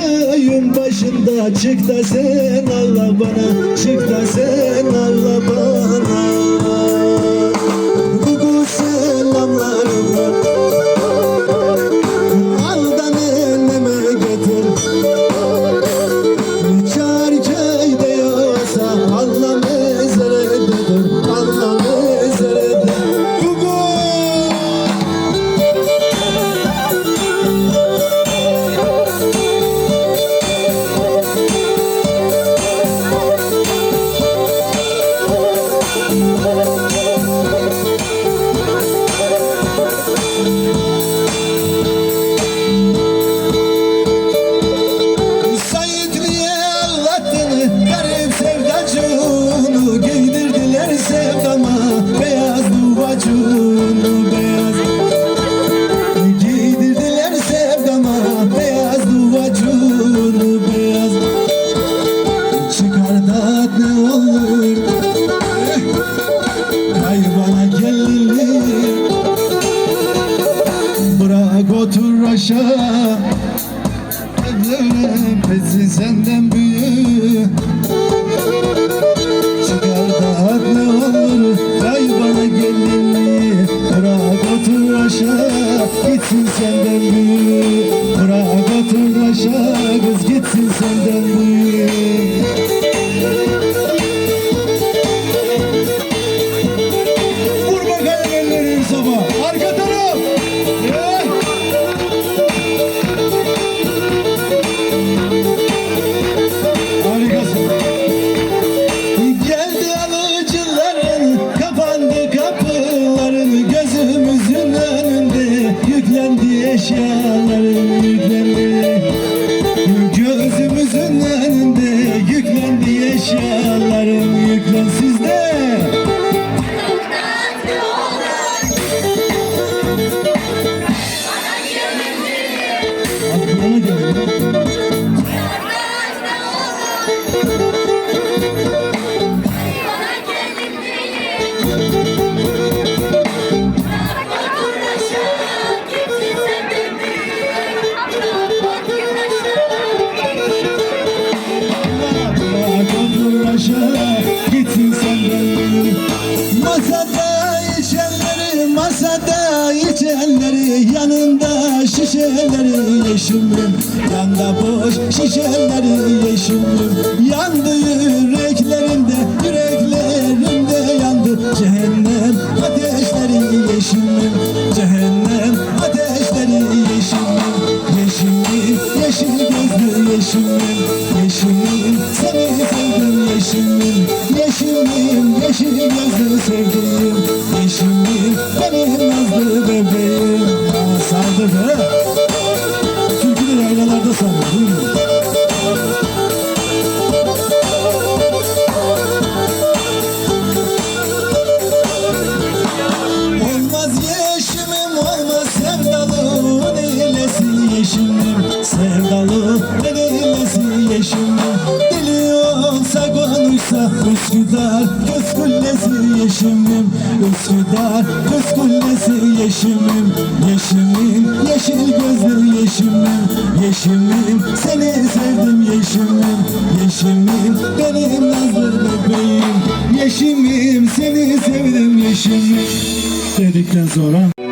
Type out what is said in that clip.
köyün başında Çık da sen Allah bana Çık da sen Allah bana. Yeah. gitsin senden Masada içenleri, masada içenleri Yanında şişeleri yeşilim Yanda boş şişeleri yeşilim Yandı yüreklerinde yürek Yeşilim yazdı sevdiğim Yeşilim benim yazdı bebeğim. Aa, Sardı be. Türkü yaylalarda sardı buyurun yeşimim Üsküdar kız kulesi yeşimim. Yeşimim yeşil gözlü yeşimim. Yeşimim seni sevdim yeşimim. Yeşimim benim nazlı bebeğim. Yeşimim seni sevdim yeşimim. Dedikten sonra